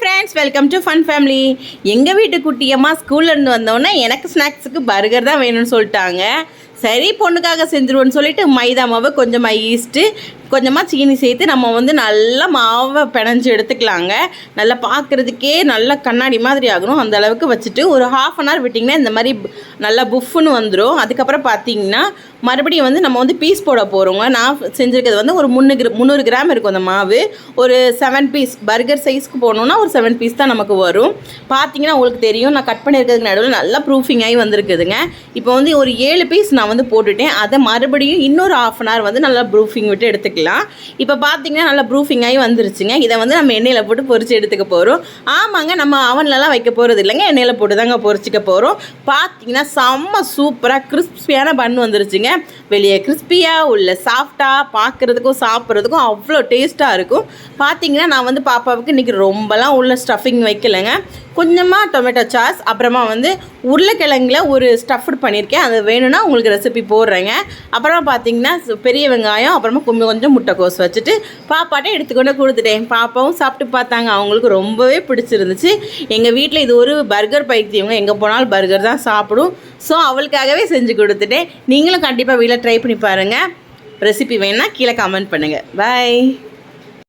Friends welcome to fun family எங்கள் வீட்டு குட்டியம்மா ஸ்கூல்லேருந்து வந்தோன்னே எனக்கு ஸ்நாக்ஸுக்கு பர்கர் தான் வேணும்னு சொல்லிட்டாங்க. சரி பொண்ணுக்காக செஞ்சுருவோன்னு சொல்லிட்டு மைதா மாவு கொஞ்சமாக ஈஸ்ட்டு கொஞ்சமாக சீனி சேர்த்து நம்ம வந்து நல்லா மாவை பிணைஞ்சு எடுத்துக்கலாங்க. நல்லா பார்க்குறதுக்கே நல்லா கண்ணாடி மாதிரி ஆகணும். அந்த அளவுக்கு வச்சுட்டு ஒரு ஹாஃப் அன் ஹவர் விட்டிங்கன்னா இந்த மாதிரி நல்லா புஃப்னு வந்துடும் அதுக்கப்புறம் பார்த்தீங்கன்னா மறுபடியும் வந்து நம்ம வந்து பீஸ் போட போகிறோங்க நான் செஞ்சுருக்கிறது வந்து ஒரு முந்நூறு முந்நூறு கிராம் இருக்கும் அந்த மாவு. ஒரு செவன் பீஸ் பர்கர் சைஸ்க்கு போகணுன்னா ஒரு செவன் பீஸ் தான் நமக்கு வரும். பார்த்தீங்கன்னா உங்களுக்கு தெரியும். நான் கட் பண்ணியிருக்கிறதுக்கு நடுவில் நல்லா ப்ரூஃபிங் ஆகி வந்திருக்குதுங்க. இப்போ வந்து ஒரு ஏழு பீஸ் நான் வந்து போட்டுட்டேன். அதை மறுபடியும் இன்னொரு ஆஃப் அன் ஹவர் வந்து நல்லா ப்ரூஃபிங் விட்டு எடுத்துக்கலாம். இப்போ பார்த்தீங்கன்னா நல்லா ப்ரூஃபிங் ஆகி வந்துருச்சுங்க. இதை வந்து நம்ம எண்ணெயில் போட்டு பொறிச்சு எடுத்துக்க போகிறோம் ஆமாங்க நம்ம அவன்லலாம் வைக்க போகிறது இல்லைங்க. எண்ணெயில் போட்டு தாங்க பொறிச்சிக்க போகிறோம் பார்த்தீங்கன்னா செம்ம சூப்பராக கிறிஸ்பியான பன் வந்துருச்சுங்க. வெளியே கிறிஸ்பியாக உள்ள சாஃப்டாக பார்க்குறதுக்கும் சாப்பிட்றதுக்கும் அவ்வளோ டேஸ்ட்டாக இருக்கும். பார்த்தீங்கன்னா நான் வந்து பாப்பாவுக்கு இன்றைக்கி ரொம்பலாம் உள்ள ஸ்டஃபிங் வைக்கலைங்க. கொஞ்சமாக டொமேட்டோ சாஸ் அப்புறமா வந்து உருளைக்கிழங்குல ஒரு ஸ்டஃப்டு பண்ணியிருக்கேன் அது வேணும்னா உங்களுக்கு ரெசிபி போடுறேங்க. அப்புறமா பார்த்தீங்கன்னா பெரிய வெங்காயம் அப்புறமா கொஞ்சம் கொஞ்சம் முட்டைக்கோஸ் வச்சுட்டு பாப்பாட்டே எடுத்துக்கொண்டு கொடுத்துட்டேன். பாப்பாவும் சாப்பிட்டு பார்த்தாங்க. அவங்களுக்கு ரொம்பவே பிடிச்சிருந்துச்சு. எங்கள் வீட்டில் இது ஒரு பர்கர் பைத்தியவங்க எங்கே போனாலும் பர்கர் தான் சாப்பிடும். ஸோ அவளுக்காகவே செஞ்சு கொடுத்துட்டேன். நீங்களும் கண்டிப்பாக வீட்டில் ட்ரை பண்ணி பாருங்கள் ரெசிபி வேணால் கீழே கமெண்ட் பண்ணுங்கள் பை